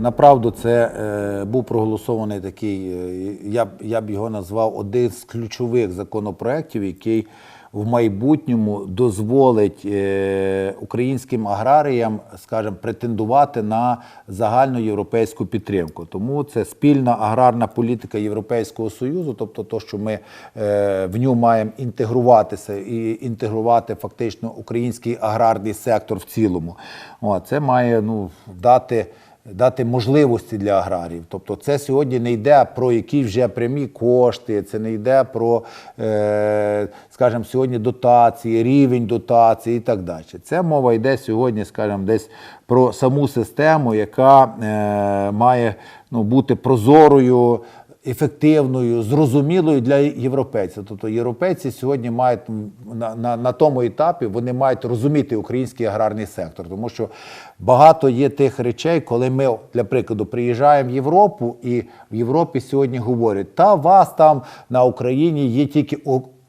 Направду, це е, був проголосований такий, е, я, б- я б його назвав один з ключових законопроєктів, який в майбутньому дозволить е, українським аграріям, скажімо, претендувати на загальну європейську підтримку. Тому це спільна аграрна політика Європейського Союзу, тобто то, що ми в нього маємо інтегруватися і інтегрувати фактично український аграрний сектор в цілому. О, це має ну, дати дати можливості для аграріїв. Тобто це сьогодні не йде про які вже прямі кошти, це не йде про, е, скажімо, сьогодні дотації, рівень дотації і так далі. Це мова йде сьогодні, скажімо, десь про саму систему, яка е, має ну, бути прозорою. Ефективною, зрозумілою для європейців. Тобто європейці сьогодні мають на, на, на тому етапі вони мають розуміти український аграрний сектор, тому що багато є тих речей, коли ми, для прикладу, приїжджаємо в Європу, і в Європі сьогодні говорять, та вас там на Україні є тільки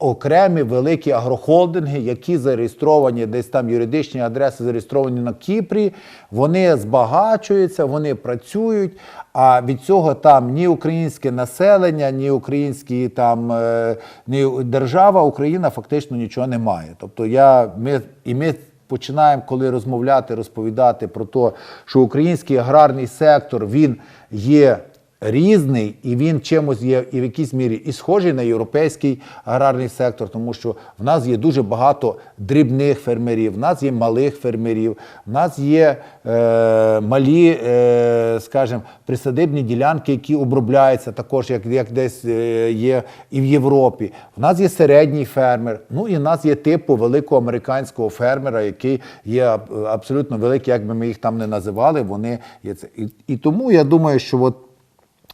окремі великі агрохолдинги, які зареєстровані, десь там юридичні адреси зареєстровані на Кіпрі, вони збагачуються, вони працюють. А від цього там ні українське населення, ні українські там е, ні держава, Україна фактично нічого не має. Тобто я ми і ми. Починаємо, коли розмовляти, розповідати про те, що український аграрний сектор він є різний і він чимось є і в якійсь мірі і схожий на європейський аграрний сектор, тому що в нас є дуже багато дрібних фермерів, в нас є малих фермерів, в нас є е, малі, е, скажімо, присадибні ділянки, які обробляються також, як, як десь е, є і в Європі. В нас є середній фермер. Ну і в нас є типу великого американського фермера, який є абсолютно великий, як би ми їх там не називали. Вони є це. І, і тому я думаю, що от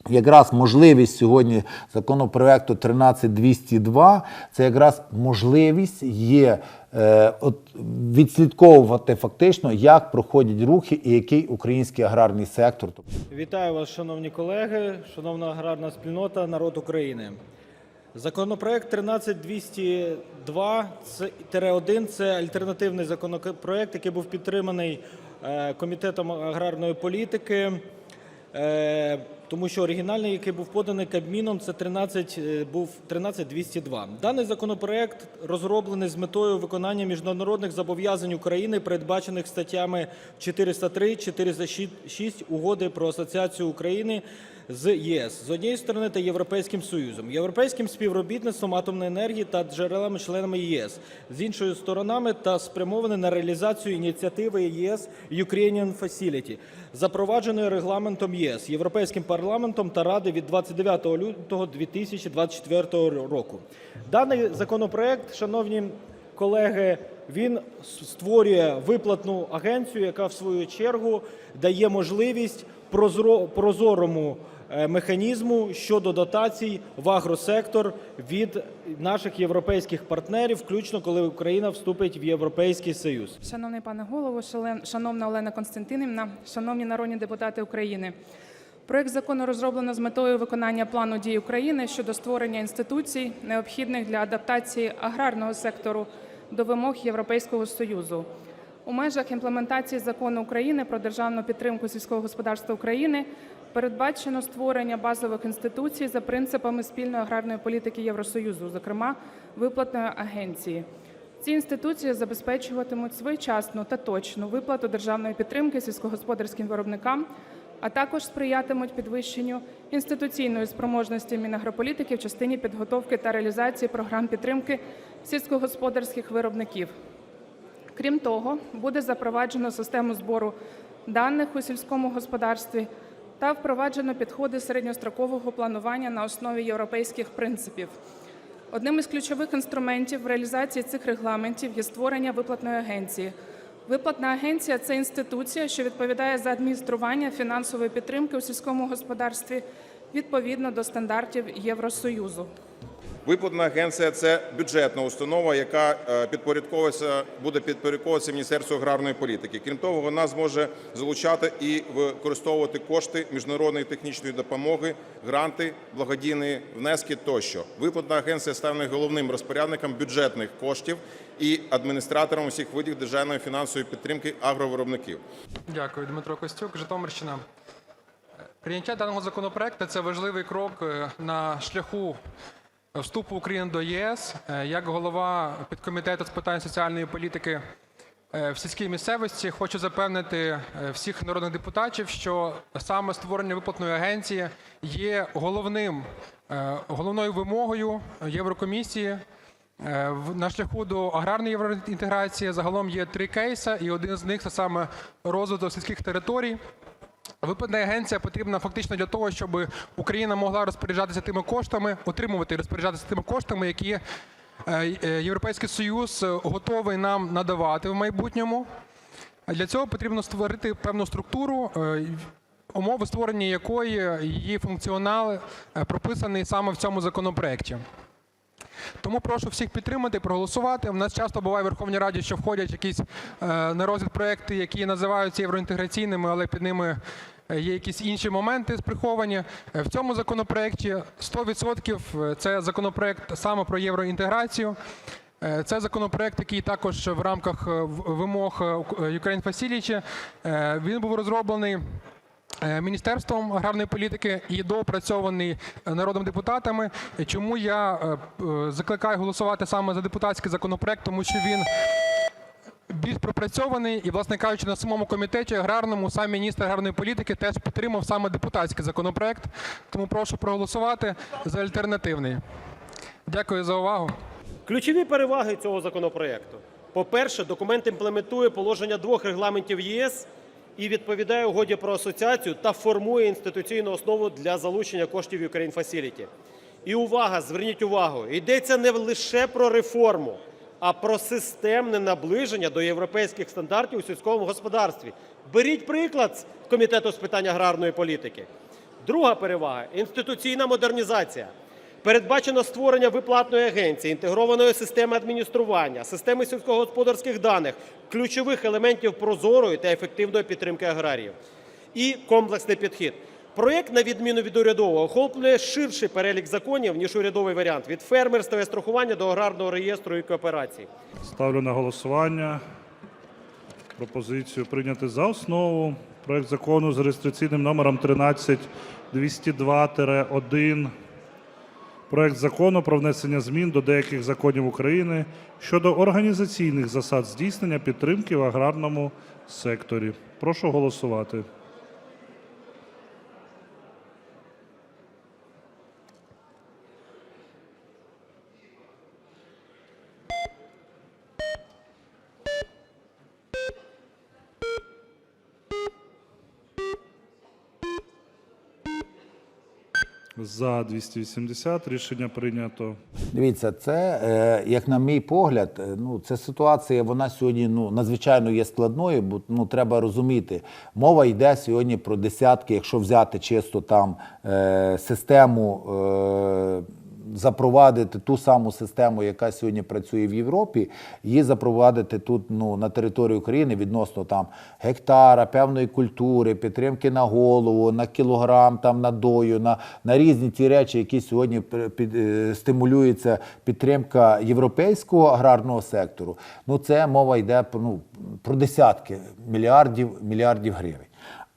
Якраз можливість сьогодні законопроекту 13202 це якраз можливість є е, от, відслідковувати фактично, як проходять рухи і який український аграрний сектор. Вітаю вас, шановні колеги, шановна аграрна спільнота, народ України. Законопроект 13202 це 1 це альтернативний законопроект, який був підтриманий е, комітетом аграрної політики. Тому що оригінальний, який був поданий Кабміном, це 13, е, був 13202. Даний законопроект розроблений з метою виконання міжнародних зобов'язань України, передбачених статтями 403, 406 Угоди про асоціацію України з ЄС з однієї сторони та Європейським Союзом, європейським співробітництвом атомної енергії та джерелами-членами ЄС з іншою сторонами та спрямоване на реалізацію ініціативи ЄС Ukrainian Facility, запровадженої регламентом ЄС, Європейським парламентом та Ради від 29 лютого 2024 року. Даний законопроект, шановні колеги, він створює виплатну агенцію, яка в свою чергу дає можливість прозоро- прозорому е, механізму щодо дотацій в агросектор від наших європейських партнерів, включно коли Україна вступить в Європейський Союз. Шановний пане голово, шановна Олена Константинівна, шановні народні депутати України. Проект закону розроблено з метою виконання плану дій України щодо створення інституцій, необхідних для адаптації аграрного сектору до вимог Європейського Союзу. У межах імплементації закону України про державну підтримку сільського господарства України передбачено створення базових інституцій за принципами спільної аграрної політики Євросоюзу, зокрема виплатної агенції. Ці інституції забезпечуватимуть своєчасну та точну виплату державної підтримки сільськогосподарським виробникам, а також сприятимуть підвищенню інституційної спроможності Мінагрополітики в частині підготовки та реалізації програм підтримки сільськогосподарських виробників. Крім того, буде запроваджено систему збору даних у сільському господарстві та впроваджено підходи середньострокового планування на основі європейських принципів. Одним із ключових інструментів в реалізації цих регламентів є створення виплатної агенції. Виплатна агенція це інституція, що відповідає за адміністрування фінансової підтримки у сільському господарстві відповідно до стандартів Євросоюзу. Виплатна агенція це бюджетна установа, яка е, підпорядковується, буде підпорядковуватися Міністерству аграрної політики. Крім того, вона зможе залучати і використовувати кошти міжнародної технічної допомоги, гранти, благодійні внески тощо. Виплатна агенція стане головним розпорядником бюджетних коштів і адміністратором усіх видів державної фінансової підтримки агровиробників. Дякую, Дмитро Костюк, Житомирщина. Прийняття даного законопроекту це важливий крок е, на шляху вступу України до ЄС. Е, Як голова підкомітету з питань соціальної політики е, в сільській місцевості хочу запевнити е, всіх народних депутатів, що саме створення виплатної агенції є головним, головною вимогою Єврокомісії. На шляху до аграрної євроінтеграції загалом є три кейси, і один з них це саме розвиток сільських територій. Виплатна агенція потрібна фактично для того, щоб Україна могла розпоряджатися тими коштами, отримувати і розпоряджатися тими коштами, які е, е, Європейський Союз готовий нам надавати в майбутньому. Для цього потрібно створити певну структуру, е, умови створення якої її функціонал прописаний саме в цьому законопроекті. Тому прошу всіх підтримати, проголосувати. У нас часто буває в Верховній Раді, що входять якісь е, на розгляд проекти, які називаються євроінтеграційними, але під ними е, є якісь інші моменти приховані. Е, В цьому законопроекті 100% це законопроект саме про євроінтеграцію. Це законопроект, який також в рамках вимог Ukraine Facility. Він був розроблений Міністерством аграрної політики і доопрацьований е, народними депутатами. Е, Чому я е, е, закликаю голосувати саме за депутатський законопроект, тому що він більш пропрацьований і, власне кажучи, на самому комітеті аграрному сам міністр аграрної політики теж підтримав саме депутатський законопроект. Тому прошу проголосувати за альтернативний. Дякую за увагу. Ключові переваги цього законопроекту. По-перше, документ імплементує положення двох регламентів ЄС і відповідає угоді про асоціацію та формує інституційну основу для залучення коштів Ukraine Facility. І увага, зверніть увагу, йдеться не лише про реформу, а про системне наближення до європейських стандартів у сільському господарстві. Беріть приклад з комітету з питань аграрної політики. Друга перевага інституційна модернізація. Передбачено створення виплатної агенції, інтегрованої системи адміністрування, системи сільськогосподарських даних, ключових елементів прозорої та ефективної підтримки аграріїв. І комплексний підхід. Проєкт, на відміну від урядового, охоплює ширший перелік законів, ніж урядовий варіант від фермерства і страхування до аграрного реєстру і кооперації. Ставлю на голосування пропозицію прийняти за основу проект закону з реєстраційним номером 13202-1. Проект закону про внесення змін до деяких законів України щодо організаційних засад здійснення підтримки в аграрному секторі. Прошу голосувати. За 280 рішення прийнято. Дивіться, це, е, як на мій погляд, е, ну, це ситуація, вона сьогодні ну, надзвичайно є складною, бо ну, треба розуміти, мова йде сьогодні про десятки, якщо взяти чисто там е, систему, запровадити ту саму систему, яка сьогодні працює в Європі, її запровадити тут ну, на території України відносно там гектара, певної культури, підтримки на голову, на кілограм, там надою, на, на різні ті речі, які сьогодні під, е, стимулюється підтримка європейського аграрного сектору. Ну це мова йде ну, про десятки мільярдів мільярдів гривень.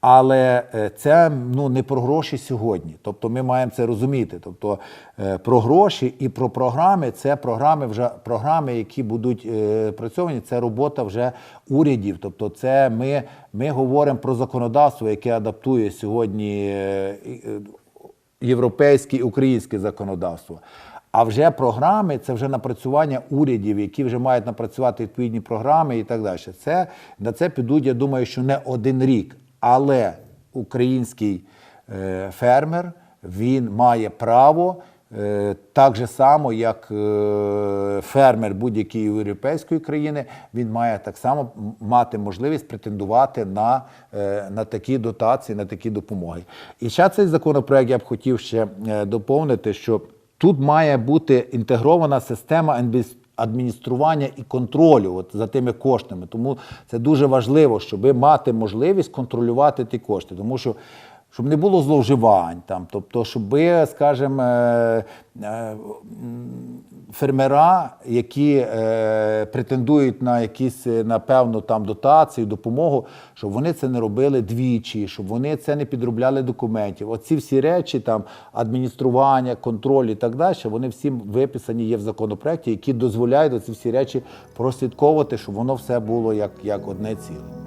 Але е, це ну не про гроші сьогодні. Тобто ми маємо це розуміти. Тобто е, про гроші і про програми це програми вже програми, які будуть е, працьовані. Це робота вже урядів. Тобто, це ми, ми говоримо про законодавство, яке адаптує сьогодні європейське і українське законодавство. А вже програми це вже напрацювання урядів, які вже мають напрацювати відповідні програми і так далі. Це на це підуть, я думаю, що не один рік. Але український е, фермер він має право. е, Так же само, як е, фермер будь-якої європейської країни, він має так само мати можливість претендувати на, на такі дотації, на такі допомоги. І ще цей законопроект я б хотів ще доповнити, що тут має бути інтегрована система інвес- адміністрування і контролю от, за тими коштами. Тому це дуже важливо, щоб мати можливість контролювати ті кошти. Тому що щоб не було зловживань там, тобто, щоб, скажімо, е, е, фермера, які е, претендують на якісь на певну там дотацію, допомогу, щоб вони це не робили двічі, щоб вони це не підробляли документів. Оці всі речі, там адміністрування, контроль і так далі, вони всі виписані є в законопроекті, які дозволяють оці всі речі прослідковувати, щоб воно все було як, як одне ціле.